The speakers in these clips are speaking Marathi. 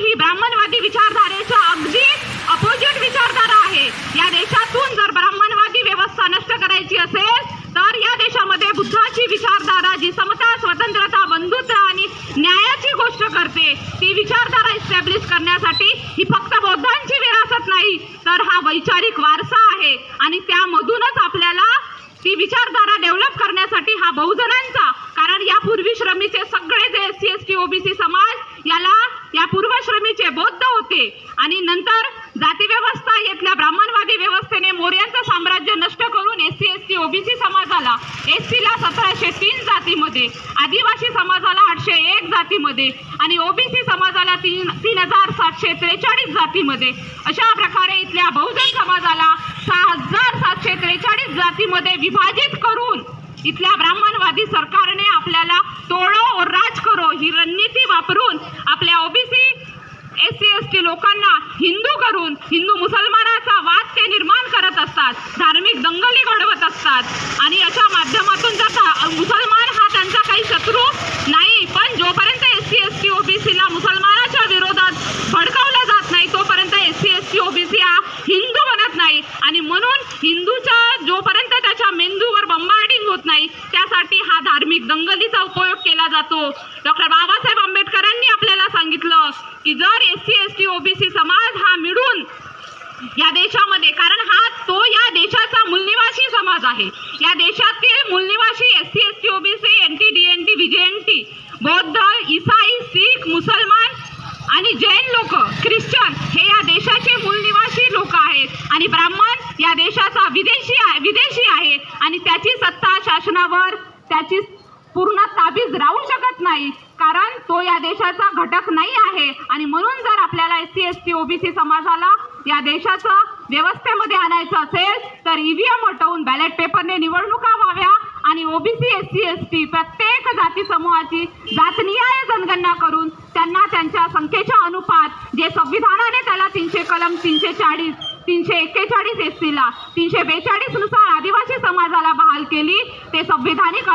ही ब्राह्मणवादी विचारधारेच्या अगदी अपोजिट विचारधारा आहे. या देशातून जर ब्राह्मणवादी व्यवस्था नष्ट करायची असेल तर या देशामध्ये बुद्धाची विचारधारा जी समता स्वतंत्रता बंधुत्व आणि न्यायाची गोष्ट करते ती विचारधारा इस्टॅब्लिश करण्यासाठी ही फक्त बौद्धांची विरासत नाही तर हा वैचारिक वारसा आहे आणि त्यामधूनच आपल्याला ती विचारधारा डेव्हलप करण्यासाठी हा बहुजनांचा कारण या पूर्वी श्रमीचे सगळे जे S C S T OBC समाज याला या पूर्वश्रमीचे बौद्ध होते आणि नंतर जाती व्यवस्था येथल्या ब्राह्मणवादी व्यवस्थेने मोर्यांचं साम्राज्य नष्ट करून S C S T OBC समाजाला एस सीला सतराशे तीन जातीमध्ये आदिवासी समाजाला आठशे एक जातीमध्ये आणि ओबीसी समाजाला तीन तीन हजार सातशे त्रेचाळीस जातीमध्ये. अशा प्रकारे इथल्या बहुजन समाजाला सहा हजार सातशे त्रेचाळीस जातीमध्ये विभाजित करून इथल्या ब्राह्मणवादी सरकारने आपल्याला तोडो और राज करो ही रणनीती वापरून एस सी एस टी लोकांना हिंदू करून हिंदू मुसलमानाचा वाद ते निर्माण करत असतात धार्मिक दंगली घडवत असतात. आणि याच्या माध्यमातून त्याचा मुसलमान हा त्यांचा काही शत्रू नाही पण जोपर्यंत एस सी एस टी ओबीसीला मुसलमानाच्या विरोधात भडकावलं जात नाही तोपर्यंत S C S T OBC हा हिंदू बनत नाही. आणि म्हणून हिंदूच्या जोपर्यंत त्याच्या मेंदूवर बंबार्डिंग होत नाही त्यासाठी हा धार्मिक दंगलीचा उपयोग केला जातो. डॉक्टर बाबासाहेब आंबेडकरांनी आपल्याला सांगितलं की जर S C S T OBC समाज हा मिळून या देशामध्ये कारण हा तो या देशाचा मूलनिवासी समाज आहे. या देशातील मूलनिवासी S C S T OBC N T D N T V बौद्ध इसाई सिख मुसलमान आणि जैन लोक ख्रिश्चन हे या देशाचे मूलनिवासी लोक आहेत. आणि ब्राह्मण या देशाचा विदेशी आहे विदेशी आहे. आणि त्याची सत्ता शासनावर त्याची पूर्ण ताबीज राहू शकत नाही. तो या देशाचा घटक नाही आहे. आणि म्हणून जर आपल्याला S C S T OBC समाजाला या देशाचं व्यवस्थेमध्ये आणायचं असेल तर ईव्हीएम हटवून बॅलेट पेपरने निवडणुका व्हाव्या आणि OBC S C S T प्रत्येक जाती समूहाची जातनिहाय जनगणना करून त्यांना त्यांच्या संख्येच्या अनुपात जे संविधानाने त्याला तीनशे कलम तीनशे चाळीस तीनशे एक्केचाळीस एस टीला तीनशे बेचाळीसनुसार आदिवासी समाजाला बहाल केली ते संविधानिक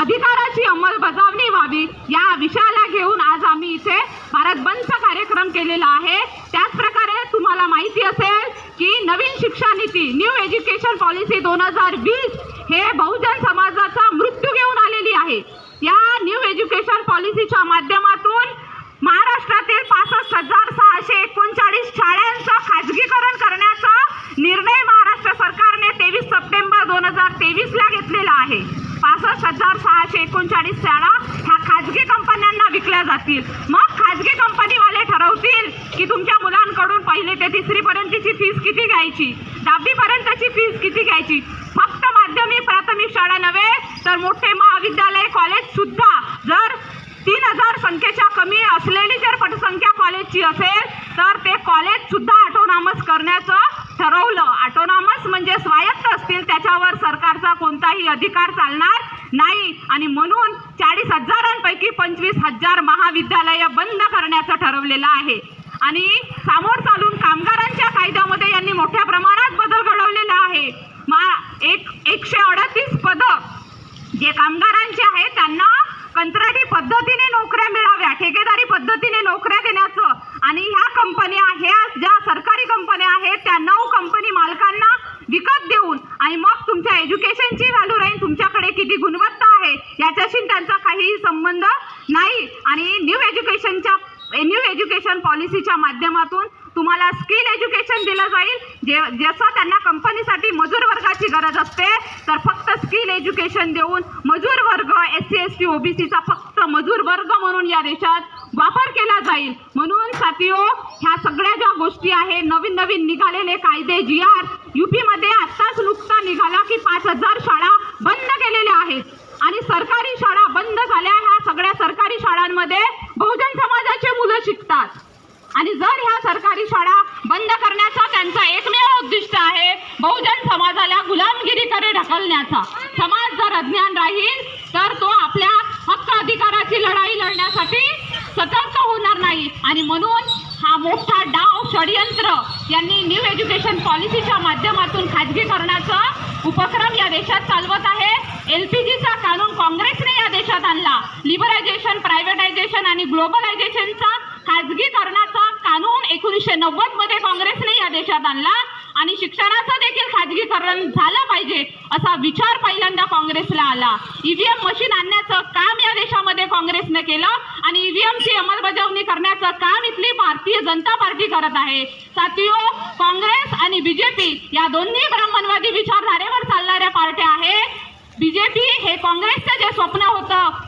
अधिकाराची अंमलबजावणी व्हावी या विषयाला घेऊन आज आम्ही इथे भारत बंदचा कार्यक्रम केलेला आहे. त्याच प्रकारे तुम्हाला माहिती असेल की नवीन शिक्षा नीती न्यू एज्युकेशन पॉलिसी दोन हजार वीस हे बहुजन समाजाचा मृत्यू घेऊन आलेली आहे. या न्यू एज्युकेशन पॉलिसीच्या माध्यमातून महाराष्ट्रातील पासष्ट हजार सहाशे एकोणचाळीस शाळांचं खाजगीकरण करण्याचा निर्णय महाराष्ट्र सरकारने तेवीस सप्टेंबर दोन हजार तेवीसला घेतलेला आहे पासष्ट हजार सहाशे एकोणचाळीस शाळा ह्या खाजगी कंपन्यांना विकल्या जातील मग खाजगी कंपनीवाले ठरवतील की तुमच्या मुलांकडून पहिली ते तिसरी पर्यंतची फीस किती घ्यायची? दहावी पर्यंतची फीस किती घ्यायची? फक्त माध्यमिक प्राथमिक शाळा नव्हे तर मोठे महाविद्यालय कॉलेज सुद्धा. जर तीन हजार संख्येच्या कमी असलेली जर पटसंख्या कॉलेजची असेल तर ते कॉलेज सुद्धा ऑटोनॉमस करण्याचं ठरवलं. ऑटोनॉमस म्हणजे स्वायत्त असतील त्याच्यावर सरकारचा कोणताही अधिकार चालणार नाही. आणि म्हणून चाळीस हजारांपैकी पंचवीस हजार महाविद्यालय बंद करण्याचं ठरवलेलं आहे. आणि समोर चालू कामगारांच्या कायद्यामध्ये यांनी मोठ्या प्रमाणात बदल घडवलेला आहे. मा एक एकशे अडतीस पदं जे कामगारांचे आहेत त्यांना कंत्राटी पद्धतीने नोकऱ्या मिळाव्या ठेकेदारी पद्धतीने नोकऱ्या देण्याचं. आणि ह्या कंपन्या ह्या ज्या सरकारी कंपन्या आहेत त्या नऊ कंपनी मालकांना विकत देऊन आणि मग तुमच्या एज्युकेशनची व्हॅल्यू राहील तुमच्याकडे किती गुणवत्ता आहे याच्याशी त्यांचा काहीही संबंध नाही. आणि न्यू एज्युकेशनच्या न्यू एज्युकेशन पॉलिसीच्या माध्यमातून तुम्हाला स्किल एज्युकेशन दिलं जाईल. जे जसं त्यांना कंपनीसाठी मजूर वर्गाची गरज असते तर फक्त स्किल एज्युकेशन देऊन मजूर वर्ग एस सी एस टी ओबीसीचा फक्त मजूर वर्ग म्हणून या देशात वापर केला जाईल. म्हणून साथीओ ह्या सगळ्या ज्या गोष्टी आहेत नवीन नवीन निघालेले कायदे जी आर युपीमध्ये आत्ताच नुकता निघाला की पाच हजार शाळा बंद केलेल्या आहेत. आणि सरकारी शाळा बंद झाल्या ह्या सगळ्या सरकारी शाळांमध्ये बहुजन समाजाचे मुलं शिकतात आणि जर ह्या सरकारी शाळा बंद करण्याचा त्यांचा एकमेव उद्दिष्ट आहे बहुजन समाजाला गुलामगिरीकडे ढकलण्याचा. समाज जर अज्ञान राहील तर तो आपल्या हक्क अधिकाराची लढाई लढण्यासाठी सतर्क होणार नाही. आणि म्हणून हा मोठा डाव षडयंत्र यांनी न्यू एज्युकेशन पॉलिसीच्या माध्यमातून खाजगीकरणाचा उपक्रम या देशात चालवत आहे. एल पी जीचा कानून काँग्रेसने या देशात आणला. लिबरायझेशन प्रायव्हेटायझेशन आणि ग्लोबलायझेशनचा खाजगीकरणाचा एकोणीसशे नव्वदमध्ये काँग्रेसने या देशात आणला आणि शिक्षणाचं देखील खाजगीकरण झालं पाहिजे असा विचार पहिल्यांदा काँग्रेसला आला. ईव्हीएम मशीन आणण्याचं काम या देशामध्ये काँग्रेसनं केलं आणि ईव्हीएमची अंमलबजावणी करण्याचं काम इथली भारतीय जनता पार्टी करत आहे. साथियो काँग्रेस आणि बीजेपी या दोन्ही ब्राह्मणवादी विचारधारेवर चालणाऱ्या पार्ट्या आहे. बीजेपी हे काँग्रेसचं जे स्वप्न होतं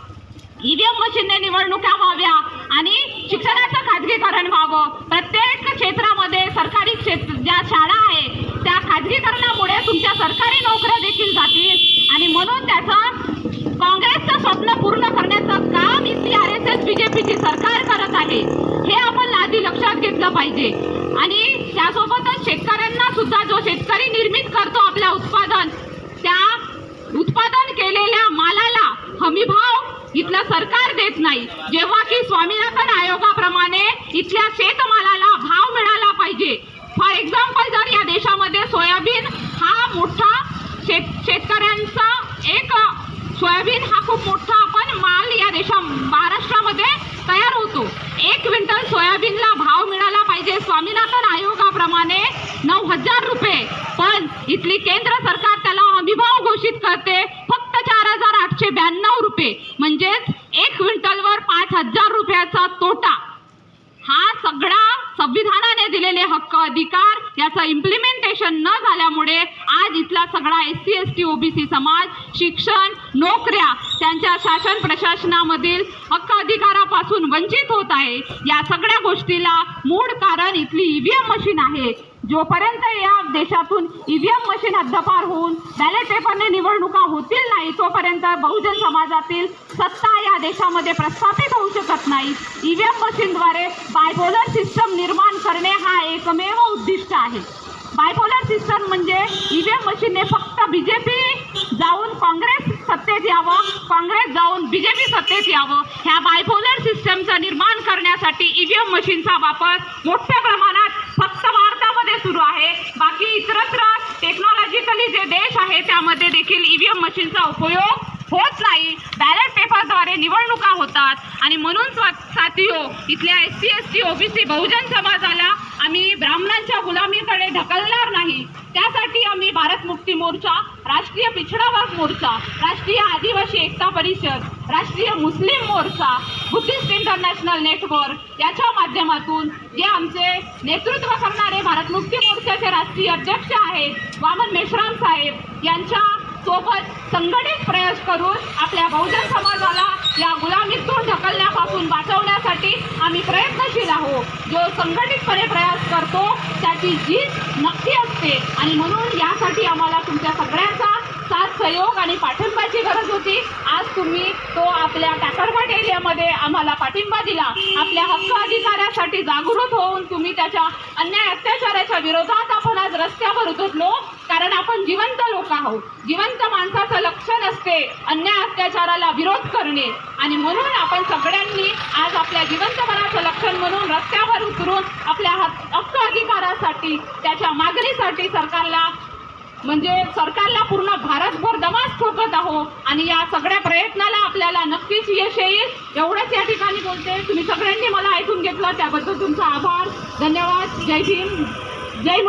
ईव्हीएम मशीनने निवडणुका व्हाव्या आणि शिक्षणाचं खाजगीकरण व्हावं. प्रत्येक क्षेत्रामध्ये सरकारी क्षेत्र ज्या शाळा आहे त्या खाजगीकरणामुळे तुमच्या सरकारी नोकऱ्या देखील जातील. आणि म्हणून त्याचं काँग्रेसचं स्वप्न पूर्ण करण्याचं काम इथली आर एस एस बीजेपीची सरकार करत आहे. हे आपण आधी लक्षात घेतलं पाहिजे. आणि त्यासोबतच शेतकऱ्यांना सुद्धा जो शेतकरी निर्मित करतो आपल्या उत्पादन त्या उत्पादन केलेल्या माला हमी भाव इथलं सरकार देत नाही. जेव्हा की स्वामीनाथन आयोगाप्रमाणे इथल्या शेतमालाला भाव मिळाला पाहिजे. फॉर एक्झाम्पल जर या देशामध्ये सोयाबीन हा मोठा शेत शेतकऱ्यांचा एक सोयाबीन हा खूप मोठा आपण माल या देशा महाराष्ट्रामध्ये तयार होतो. एक क्विंटल सोयाबीनला भाव मिळाला पाहिजे. स्वामीनाथन आयोगाप्रमाणे नऊ हजार रुपये. पण इथली केंद्र सरकार त्याला हमीभाव घोषित करते. फक्त चार हजार आठशे ब्याण्णव रुपये. म्हणजेच एक क्विंटलवर पाच हजार रुपयाचा तोटा. हा सगळा संविधानाने दिलेले हक्क अधिकार याचं इम्प्लिमेंटेशन न झाल्यामुळे आज इथला सगळा S C S T OBC समाज शिक्षण नोकऱ्या त्यांच्या शासन प्रशासनामधील हक्क अधिकारापासून वंचित होत आहे. या सगळ्या गोष्टीला मूळ कारण इथली ईव्हीएम मशीन आहे. जोपर्यंत या देशातून ईव्हीएम मशीन हद्दपार होऊन बॅलेट पेपरने निवडणुका होतील नाही तोपर्यंत बहुजन समाजातील सत्ता या देशामध्ये प्रस्थापित होऊ शकत नाही. ईव्हीएम मशीनद्वारे बायपोलर सिस्टम निर्माण करणे हा एकमेव उद्दिष्ट आहे. बायपोलर सिस्टम म्हणजे ईव्हीएम मशीनने फक्त बी जे पी जाऊन काँग्रेस सत्तेत यावं काँग्रेस जाऊन बी जे पी सत्तेत यावं. ह्या बायपोलर सिस्टमचं निर्माण करण्यासाठी ईव्हीएम मशीनचा वापर मोठ्या प्रमाणात फक्त भारतामध्ये सुरू आहे. बाकी इतरत्र टेक्नॉलॉजिकली जे देश आहे त्यामध्ये देखील ईव्हीएम मशीनचा उपयोग होत नाही. बॅलेट पेपरद्वारे निवडणुका होतात. आणि म्हणून स्वा साथियो इथल्या S C S T OBC बहुजन समाजाला आम्ही ब्राह्मणांच्या गुलामीकडे ढकलणार नाही. त्यासाठी आम्ही भारत मुक्ती मोर्चा राष्ट्रीय पिछडा मोर्चा राष्ट्रीय Adivasi Ekta Parishad Rashtriya Muslim Morcha Buddhist International Network याच्या माध्यमातून जे आमचे नेतृत्व करणारे भारत मुक्ती मोर्चाचे राष्ट्रीय अध्यक्ष आहेत वामन मेश्राम साहेब यांच्या सोबत संघटित प्रयास करून आपल्या बहुजन समाजाला या गुलामीतून ढकलण्यापासून वाचवण्यासाठी आम्ही प्रयत्नशील आहोत. जो संघटितपणे प्रयास करतो त्याची जीत नक्की असते. आणि म्हणून यासाठी आम्हाला तुमच्या सगळ्यांचा साथ सहयोग आणि पाठिंबाची गरज होती. आज तुम्ही तो आपल्या टाकरमाट एरियामध्ये आम्हाला पाठिंबा दिला. आपल्या हक्क अधिकारासाठी जागृत होऊन तुम्ही त्याच्या अन्याय अत्याचाराच्या विरोधात आपण आज रस्त्यावर उतरलो. आपण जिवंत लोक आहोत. जिवंत माणसाचं लक्षण असते अन्याय अत्याचाराला विरोध करणे. आणि म्हणून आपण सगळ्यांनी आज आपल्या जिवंतपणाचं लक्षण म्हणून रस्त्यावर उतरून आपल्या हक्क अधिकारासाठी त्याच्या मागणीसाठी सरकारला म्हणजे सरकारला पूर्ण भारतभर दमास ठोकत आहो आणि या सगळ्या प्रयत्नाला आपल्याला नक्कीच यश येईल. एवढंच या ठिकाणी बोलते. तुम्ही सगळ्यांनी मला ऐकून घेतलं. त्याबद्दल तुमचा आभार. धन्यवाद. जय भीम जय